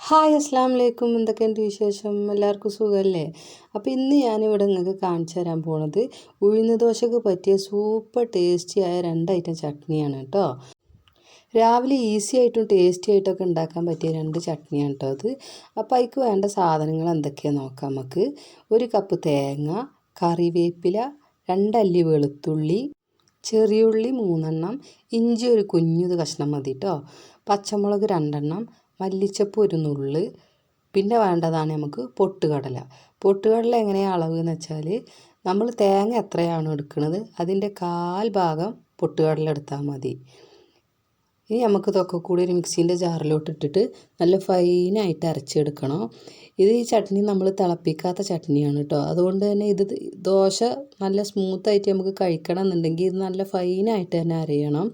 Hi അസ്സാം വലൈക്കും എന്തൊക്കെയുണ്ട് വിശേഷം? എല്ലാവർക്കും സുഖമല്ലേ? അപ്പോൾ ഇന്ന് ഞാനിവിടെ നിങ്ങൾക്ക് കാണിച്ചു തരാൻ പോണത് ഉഴുന്ന് ദോശക്ക് പറ്റിയ സൂപ്പർ ടേസ്റ്റിയായ രണ്ട് ഐറ്റം ചട്നിയാണ് കേട്ടോ. രാവിലെ ഈസി ആയിട്ടും ടേസ്റ്റി ആയിട്ടൊക്കെ ഉണ്ടാക്കാൻ പറ്റിയ രണ്ട് ചട്നിയാണ് കേട്ടോ അത്. അപ്പോൾ അതിക്ക് വേണ്ട സാധനങ്ങൾ എന്തൊക്കെയാണ് നോക്കാം നമുക്ക്. ഒരു കപ്പ് തേങ്ങ കറിവേപ്പില രണ്ടല്ലി വെളുത്തുള്ളി ചെറിയുള്ളി മൂന്നെണ്ണം ഇഞ്ചി ഒരു കുഞ്ഞു കഷ്ണം മതി കേട്ടോ. പച്ചമുളക് രണ്ടെണ്ണം മല്ലിച്ചപ്പ് ഒരു നുള്ള് പിന്നെ വേണ്ടതാണ് നമുക്ക് പൊട്ടുകടല. പൊട്ടുകടല എങ്ങനെയാണ് അളവ് എന്ന് വെച്ചാൽ നമ്മൾ തേങ്ങ എത്രയാണോ എടുക്കുന്നത് അതിന്റെ കാൽ ഭാഗം പൊട്ടുകടല എടുത്താൽ മതി. ഇനി നമുക്ക് ഇതൊക്കെ കൂടി ഒരു മിക്സീന്റെ ജാറിലോട്ട് ഇട്ടിട്ട് നല്ല ഫൈനായിട്ട് അരച്ചെടുക്കണം. ഇത് ഈ ചട്നി നമ്മൾ തിളപ്പിക്കാത്ത ചട്നിയാണ് കേട്ടോ. അതുകൊണ്ട് തന്നെ ഇത് ദോശ നല്ല സ്മൂത്തായിട്ട് നമുക്ക് കഴിക്കണം എന്നുണ്ടെങ്കിൽ ഇത് നല്ല ഫൈനായിട്ട് തന്നെ അരയണം.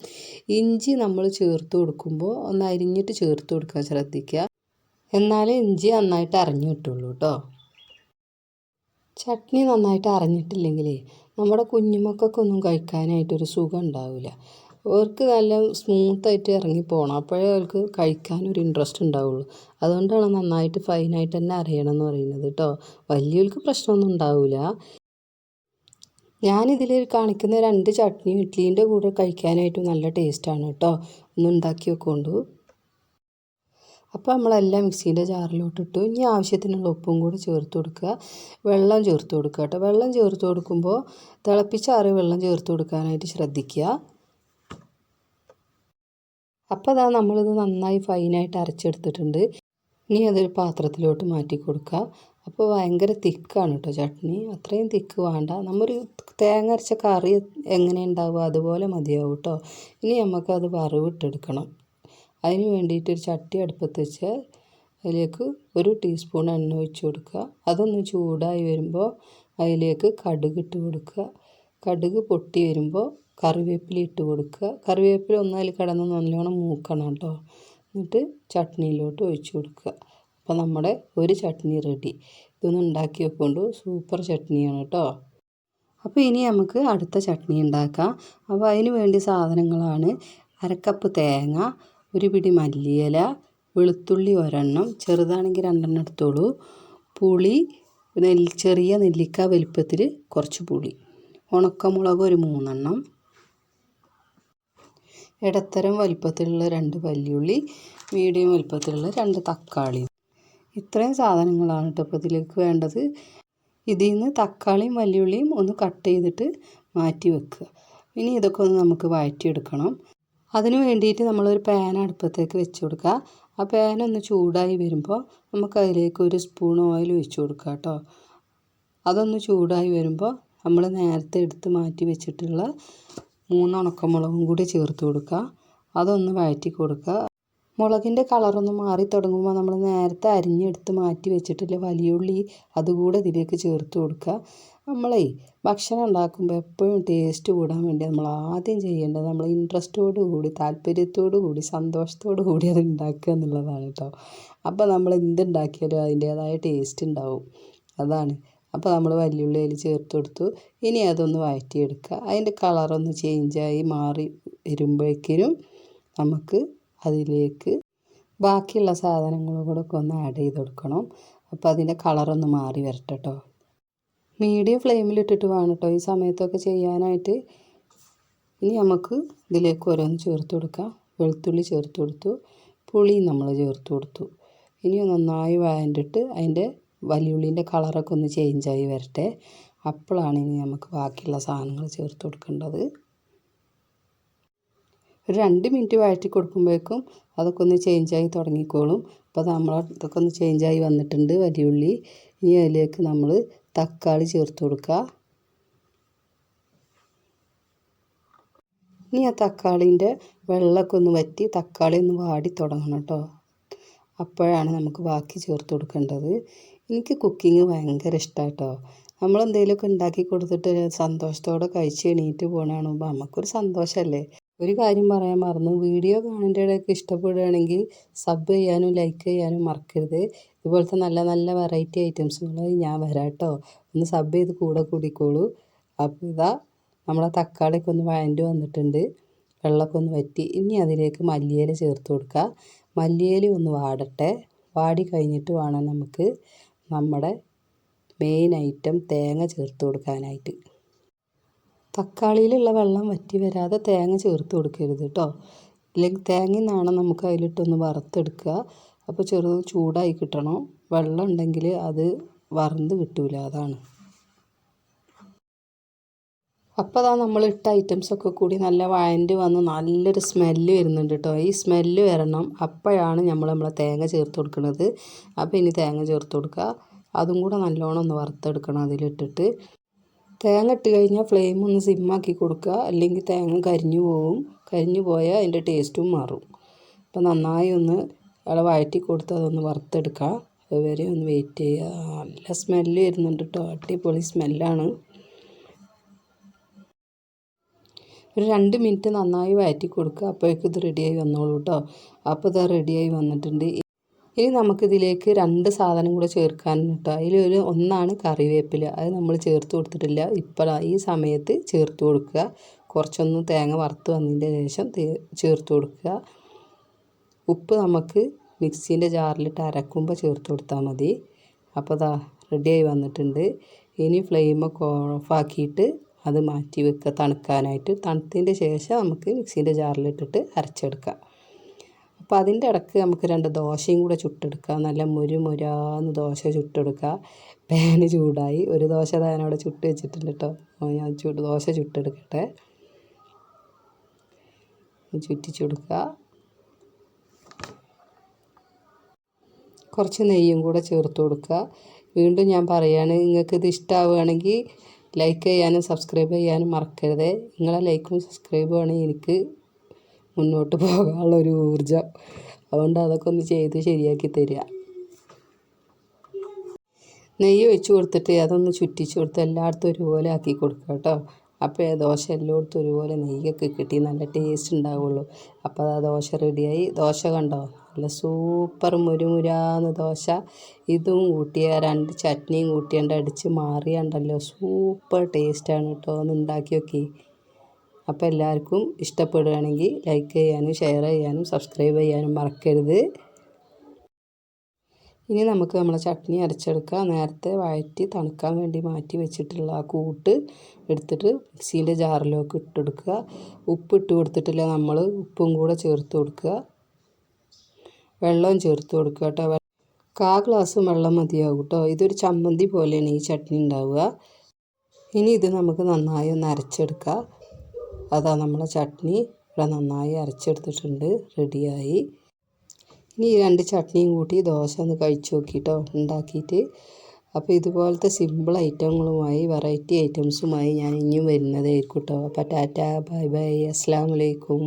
ഇഞ്ചി നമ്മൾ ചേർത്ത് കൊടുക്കുമ്പോൾ ഒന്ന് അരിഞ്ഞിട്ട് ചേർത്ത് കൊടുക്കാൻ ശ്രദ്ധിക്കുക. എന്നാലേ ഇഞ്ചി നന്നായിട്ട് അരഞ്ഞു കിട്ടുള്ളൂ കേട്ടോ. ചട്നി നന്നായിട്ട് അരഞ്ഞിട്ടില്ലെങ്കിൽ നമ്മുടെ കുഞ്ഞുമക്കൾക്കൊന്നും കഴിക്കാനായിട്ടൊരു സുഖം ഉണ്ടാവില്ല. അവർക്ക് നല്ല സ്മൂത്തായിട്ട് ഇറങ്ങി പോകണം അപ്പോഴേ അവർക്ക് കഴിക്കാനൊരു ഇൻട്രസ്റ്റ് ഉണ്ടാവുള്ളൂ. അതുകൊണ്ടാണ് നന്നായിട്ട് ഫൈനായിട്ട് തന്നെ അറിയണം എന്ന് പറയുന്നത് കേട്ടോ വലിയവർക്ക് പ്രശ്നമൊന്നും ഉണ്ടാവില്ല ഞാനിതിൽ കാണിക്കുന്ന രണ്ട് ചട്നി ഇഡ്ഡലീന്റെ കൂടെ കഴിക്കാനായിട്ട് നല്ല ടേസ്റ്റാണ് കേട്ടോ ഒന്ന് ഉണ്ടാക്കി വെക്കൊണ്ടു അപ്പോൾ നമ്മളെല്ലാം മിക്സീന്റെ ജാറിലോട്ടിട്ടു ഇനി ആവശ്യത്തിനുള്ള ഉപ്പും കൂടി ചേർത്ത് കൊടുക്കുക. വെള്ളം ചേർത്ത് കൊടുക്കുക കേട്ടോ വെള്ളം ചേർത്ത് കൊടുക്കുമ്പോൾ തിളപ്പിച്ചാറി വെള്ളം ചേർത്ത് കൊടുക്കാനായിട്ട് ശ്രദ്ധിക്കുക. അപ്പോൾ അതാ നമ്മളിത് നന്നായി ഫൈനായിട്ട് അരച്ചെടുത്തിട്ടുണ്ട്. ഇനി അതൊരു പാത്രത്തിലോട്ട് മാറ്റി കൊടുക്കുക. അപ്പോൾ ഭയങ്കര തിക്കാണ് കേട്ടോ ചട്നി. അത്രയും തിക്ക് വേണ്ട. നമ്മൊരു തേങ്ങ അരച്ച കറി എങ്ങനെ ഉണ്ടാവുക അതുപോലെ മതിയാവും കേട്ടോ ഇനി നമുക്കത് വറവിട്ടെടുക്കണം. അതിന് വേണ്ടിയിട്ട് ഒരു ചട്ടി അടുപ്പത്ത് വെച്ച് അതിലേക്ക് ഒരു ടീസ്പൂൺ എണ്ണ ഒഴിച്ച് കൊടുക്കുക. അതൊന്ന് ചൂടായി വരുമ്പോൾ അതിലേക്ക് കടുക് ഇട്ട് കൊടുക്കുക. കടുക് പൊട്ടി വരുമ്പോൾ കറിവേപ്പില ഇട്ട് കൊടുക്കുക. കറിവേപ്പില ഒന്നതിൽ കിടന്ന് നല്ലോണം മൂക്കണം കേട്ടോ. എന്നിട്ട് ചട്നിയിലോട്ട് ഒഴിച്ച് കൊടുക്കുക. അപ്പോൾ നമ്മുടെ ഒരു ചട്നി റെഡി. ഇതൊന്ന് ഉണ്ടാക്കി വെക്കൊണ്ട് സൂപ്പർ ചട്നിയാണ് കേട്ടോ. അപ്പോൾ ഇനി നമുക്ക് അടുത്ത ചട്നി ഉണ്ടാക്കാം. അപ്പോൾ അതിന് വേണ്ടി സാധനങ്ങളാണ് അരക്കപ്പ് തേങ്ങ ഒരു പിടി മല്ലിയില വെളുത്തുള്ളി ഒരെണ്ണം ചെറുതാണെങ്കിൽ രണ്ടെണ്ണം എടുത്തോളൂ. പുളി നെൽ ചെറിയ നെല്ലിക്ക വലിപ്പത്തിൽ കുറച്ച് പുളി. ഉണക്കമുളക് ഒരു മൂന്നെണ്ണം. ഇടത്തരം വലിപ്പത്തിലുള്ള രണ്ട് വല്യുള്ളി മീഡിയം വലിപ്പത്തിലുള്ള രണ്ട് തക്കാളി. ഇത്രയും സാധനങ്ങളാണ് കേട്ടോ ഇപ്പോൾ ഇതിലേക്ക് വേണ്ടത്. ഇതിൽ നിന്ന് തക്കാളിയും വല്യുള്ളിയും ഒന്ന് കട്ട് ചെയ്തിട്ട് മാറ്റി വെക്കുക. ഇനി ഇതൊക്കെ ഒന്ന് നമുക്ക് വഴറ്റിയെടുക്കണം. അതിന് വേണ്ടിയിട്ട് നമ്മളൊരു പാൻ അടുപ്പത്തേക്ക് വെച്ച് കൊടുക്കുക. ആ പാൻ ഒന്ന് ചൂടായി വരുമ്പോൾ നമുക്ക് അതിലേക്ക് ഒരു സ്പൂൺ ഓയിൽ ഒഴിച്ച് കൊടുക്കുക കേട്ടോ. അതൊന്ന് ചൂടായി വരുമ്പോൾ നമ്മൾ നേരത്തെ എടുത്ത് മാറ്റി വെച്ചിട്ടുള്ള മൂന്ന് ഉണക്കമുളകും കൂടി ചേർത്ത് കൊടുക്കുക. അതൊന്ന് വഴറ്റി കൊടുക്കുക. മുളകിന്റെ കളറൊന്ന് മാറി തുടങ്ങുമ്പോൾ നമ്മൾ നേരത്തെ അരിഞ്ഞെടുത്ത് മാറ്റി വെച്ചിട്ടില്ല വലിയ ഉള്ളി അതുകൂടെ ഇതിലേക്ക് ചേർത്ത് കൊടുക്കുക. നമ്മളേ ഭക്ഷണം ഉണ്ടാക്കുമ്പോൾ എപ്പോഴും ടേസ്റ്റ് കൂടാൻ വേണ്ടി നമ്മൾ ആദ്യം ചെയ്യേണ്ടത്. നമ്മൾ ഇൻട്രസ്റ്റോട് കൂടി താല്പര്യത്തോടു കൂടി സന്തോഷത്തോടു കൂടി അത് ഉണ്ടാക്കുക എന്നുള്ളതാണ് കേട്ടോ അപ്പോൾ നമ്മൾ എന്തുണ്ടാക്കിയാലും അതിന്റേതായ ടേസ്റ്റ് ഉണ്ടാവും. അതാണ്. അപ്പോൾ നമ്മൾ വലിയുള്ളി അതിൽ ചേർത്ത് കൊടുത്തു. ഇനി അതൊന്ന് വഴറ്റിയെടുക്കുക. അതിന്റെ കളറൊന്ന് ചേഞ്ചായി മാറി വരുമ്പോഴേക്കിനും നമുക്ക് അതിലേക്ക് ബാക്കിയുള്ള സാധനങ്ങളും കൂടെ ഒക്കെ ഒന്ന് ആഡ് ചെയ്ത് കൊടുക്കണം. അപ്പോൾ അതിന്റെ കളറൊന്ന് മാറി വരട്ടെ മീഡിയം ഫ്ലെയിമിലിട്ടിട്ട് വേണം കേട്ടോ ഈ സമയത്തൊക്കെ ചെയ്യാനായിട്ട്. ഇനി നമുക്ക് ഇതിലേക്ക് ഓരോന്ന് ചേർത്ത് കൊടുക്കാം. വെളുത്തുള്ളി ചേർത്ത് കൊടുത്തു. പുളിയും നമ്മൾ ചേർത്ത് കൊടുത്തു. ഇനി നന്നായി വഴണ്ടിട്ട് അതിന്റെ വലിയുള്ളീന്റെ കളറൊക്കെ ഒന്ന് ചേഞ്ചായി വരട്ടെ. അപ്പോഴാണ് ഇനി നമുക്ക് ബാക്കിയുള്ള സാധനങ്ങൾ ചേർത്ത് കൊടുക്കേണ്ടത്. ഒരു രണ്ട് മിനിറ്റ് വഴറ്റി കൊടുക്കുമ്പോഴേക്കും അതൊക്കെ ഒന്ന് ചേഞ്ചായി തുടങ്ങിക്കോളും. അപ്പോൾ നമ്മൾ ഇതൊക്കെ ഒന്ന് ചേഞ്ചായി വന്നിട്ടുണ്ട് വലിയുള്ളി. ഇനി അതിലേക്ക് നമ്മൾ തക്കാളി ചേർത്ത് കൊടുക്കുക. ഇനി ആ തക്കാളീന്റെ വെള്ളമൊക്കെ ഒന്ന് വറ്റി തക്കാളി ഒന്ന് വാടി തുടങ്ങണം കേട്ടോ. അപ്പോഴാണ് നമുക്ക് ബാക്കി ചേർത്ത് കൊടുക്കേണ്ടത്. എനിക്ക് കുക്കിംഗ് ഭയങ്കര ഇഷ്ടമാണ് കേട്ടോ നമ്മൾ എന്തെങ്കിലുമൊക്കെ ഉണ്ടാക്കി കൊടുത്തിട്ട് സന്തോഷത്തോടെ കഴിച്ച് എണീറ്റ് പോകണമാകുമ്പോൾ നമുക്കൊരു സന്തോഷമല്ലേ ഒരു കാര്യം പറയാൻ മറന്നു. വീഡിയോ കാണേണ്ട ഇടയ്ക്ക് ഇഷ്ടപ്പെടുകയാണെങ്കിൽ സബ് ചെയ്യാനും ലൈക്ക് ചെയ്യാനും മറക്കരുത്. ഇതുപോലത്തെ നല്ല നല്ല വെറൈറ്റി ഐറ്റംസുകളായി ഞാൻ വരാം കേട്ടോ ഒന്ന് സബ് ചെയ്ത് കൂടെ കൂടിക്കോളൂ. അപ്പോൾ ഇതാ നമ്മളെ തക്കാളിയൊക്കെ ഒന്ന് വഴണ്ട് വന്നിട്ടുണ്ട്. വെള്ളമൊക്കെ ഒന്ന് വറ്റി. ഇനി അതിലേക്ക് മല്ലിയില ചേർത്ത് കൊടുക്കുക മല്ലിയില ഒന്ന് വാടട്ടെ. വാടി കഴിഞ്ഞിട്ട് വേണം നമുക്ക് നമ്മുടെ മെയിൻ ഐറ്റം തേങ്ങ ചേർത്ത് കൊടുക്കാനായിട്ട്. തക്കാളിയിലുള്ള വെള്ളം വറ്റി വരാതെ തേങ്ങ ചേർത്ത് കൊടുക്കരുത് കേട്ടോ ഇല്ലെങ്കിൽ തേങ്ങയും നാണം നമുക്ക് അതിലിട്ടൊന്ന് വറുത്തെടുക്കുക അപ്പോൾ ചെറുത് ചൂടായി കിട്ടണം. വെള്ളം ഉണ്ടെങ്കിൽ അത് വറന്ന് കിട്ടില്ല അതാണ്. അപ്പോൾ അതാ നമ്മൾ ഇട്ട ഐറ്റംസൊക്കെ കൂടി നല്ല വയന്റ് വന്ന് നല്ലൊരു സ്മെല്ല് വരുന്നുണ്ട് കേട്ടോ ഈ സ്മെല്ല് വരണം. അപ്പോഴാണ് നമ്മൾ നമ്മളെ തേങ്ങ ചേർത്ത് കൊടുക്കുന്നത് അപ്പോൾ ഇനി തേങ്ങ ചേർത്ത് കൊടുക്കുക അതും കൂടെ നല്ലോണം ഒന്ന് വറുത്തെടുക്കണം അതിലിട്ടിട്ട്. തേങ്ങ ഇട്ട് കഴിഞ്ഞാൽ ഫ്ലെയിം ഒന്ന് സിമ്മാക്കി കൊടുക്കുക അല്ലെങ്കിൽ തേങ്ങ കരിഞ്ഞു പോവും. കരിഞ്ഞു പോയാൽ അതിന്റെ ടേസ്റ്റും മാറും. അപ്പോൾ നന്നായി ഒന്ന് അയാളെ വഴറ്റി കൊടുത്ത് അതൊന്ന് വറുത്തെടുക്കുക അതുവരെ ഒന്ന് വെയിറ്റ് ചെയ്യുക നല്ല സ്മെല്ല് വരുന്നുണ്ട് കേട്ടോ അടിപൊളി സ്മെല്ലാണ് ഒരു രണ്ട് മിനിറ്റ് നന്നായി വഴറ്റി കൊടുക്കുക. അപ്പോഴേക്കും ഇത് റെഡിയായി വന്നോളൂ കേട്ടോ അപ്പോൾ ഇത് റെഡിയായി വന്നിട്ടുണ്ട്. ഇനി നമുക്കിതിലേക്ക് രണ്ട് സാധനം കൂടെ ചേർക്കാനുണ്ട് കേട്ടോ അതിലൊരു ഒന്നാണ് കറിവേപ്പില. അത് നമ്മൾ ചേർത്ത് കൊടുത്തിട്ടില്ല. ഇപ്പോൾ ഈ സമയത്ത് ചേർത്ത് കൊടുക്കുക. കുറച്ചൊന്ന് തേങ്ങ വറുത്ത് വന്നതിന്റെ ശേഷം ചേർത്ത് കൊടുക്കുക. ഉപ്പ് നമുക്ക് മിക്സീന്റെ ജാറിലിട്ട് അരക്കുമ്പോൾ ചേർത്ത് കൊടുത്താൽ മതി. അപ്പോൾ അതാ റെഡിയായി വന്നിട്ടുണ്ട്. ഇനി ഫ്ലെയിമൊക്കെ ഓഫാക്കിയിട്ട് അത് മാറ്റി വെക്കുക തണുക്കാനായിട്ട്. തണുത്തതിന്റെ ശേഷം നമുക്ക് മിക്സീന്റെ ജാറിലിട്ടിട്ട് അരച്ചെടുക്കാം. അപ്പോൾ അതിന്റെ ഇടയ്ക്ക് നമുക്ക് രണ്ട് ദോശയും കൂടെ ചുട്ടെടുക്കുക നല്ല മുരു മുരാന്ന് ദോശ ചുട്ടെടുക്കുക. പാന് ചൂടായി. ഒരു ദോശ താനവിടെ ചുട്ട് വെച്ചിട്ടുണ്ട് കേട്ടോ. ഞാൻ ചുട്ട് ദോശ ചുട്ടെടുക്കട്ടെ. ചുറ്റി കൊടുക്കുക കുറച്ച് നെയ്യും കൂടെ ചേർത്ത് കൊടുക്കുക. വീണ്ടും ഞാൻ പറയുകയാണ് നിങ്ങൾക്ക് ഇത് ഇഷ്ടമാവുകയാണെങ്കിൽ ലൈക്ക് ചെയ്യാനും സബ്സ്ക്രൈബ് ചെയ്യാനും മറക്കരുത്. നിങ്ങളെ ലൈക്കും സബ്സ്ക്രൈബുമാണ് എനിക്ക് മുന്നോട്ട് പോകാനുള്ള ഒരു ഊർജം അതുകൊണ്ട് അതൊക്കെ ഒന്ന് ചെയ്ത് ശരിയാക്കി തരിക. നെയ്യ് ഒഴിച്ച് കൊടുത്തിട്ട് അതൊന്ന് ചുറ്റിച്ച് കൊടുത്ത് എല്ലായിടത്തും ഒരുപോലെ ആക്കി കൊടുക്കുക കേട്ടോ. അപ്പോൾ ദോശ എല്ലായിടത്തും ഒരുപോലെ നെയ്യൊക്കെ കിട്ടി. നല്ല ടേസ്റ്റ് ഉണ്ടാവുള്ളൂ. അപ്പോൾ ആ ദോശ റെഡിയായി ദോശ കണ്ടോ? നല്ല സൂപ്പർ മുരുമുരാന്ന് ദോശ. ഇതും കൂട്ടിയ രണ്ട് ചട്നിയും കൂട്ടിയാണ്ട് അടിച്ച് മാറിയണ്ടല്ലോ. സൂപ്പർ ടേസ്റ്റാണ് കേട്ടോ. ഒന്ന് ഉണ്ടാക്കി നോക്കി. അപ്പോൾ എല്ലാവർക്കും ഇഷ്ടപ്പെടുകയാണെങ്കിൽ ലൈക്ക് ചെയ്യാനും ഷെയർ ചെയ്യാനും സബ്സ്ക്രൈബ് ചെയ്യാനും മറക്കരുത്. ഇനി നമുക്ക് നമ്മളെ ചട്നി അരച്ചെടുക്കാം. നേരത്തെ വഴറ്റി തണുക്കാൻ വേണ്ടി മാറ്റി വെച്ചിട്ടുള്ള ആ കൂട്ട് എടുത്തിട്ട് മിക്സീന്റെ ജാറിലേക്ക് ഇട്ടെടുക്കുക ഉപ്പ് ഇട്ട് കൊടുത്തിട്ടില്ല നമ്മൾ ഉപ്പും കൂടെ ചേർത്ത് കൊടുക്കുക. വെള്ളവും ചേർത്ത് കൊടുക്കുക കേട്ടോ. കാ ഗ്ലാസ് വെള്ളം മതിയാവും കേട്ടോ. ഇതൊരു ചമ്മന്തി പോലെയാണ് ഈ ചട്നി ഉണ്ടാവുക. ഇനി ഇത് നമുക്ക് നന്നായി ഒന്ന് അരച്ചെടുക്കാം. അതാ നമ്മളെ ചട്നി. ഇവിടെ നന്നായി അരച്ചെടുത്തിട്ടുണ്ട്. റെഡിയായി. ഇനി ഈ രണ്ട് ചട്നിയും കൂട്ടി ദോശ ഒന്ന് നോക്കി നോക്കിയിട്ടോ ഉണ്ടാക്കിയിട്ട്. അപ്പോൾ ഇതുപോലത്തെ സിമ്പിൾ ഐറ്റങ്ങളുമായി വെറൈറ്റി ഐറ്റംസുമായി ഞാൻ ഇനിയും വരുന്നതായിരിക്കും കേട്ടോ. അപ്പോൾ ടാറ്റ ബൈ ബൈ അസ്സാം വലൈക്കും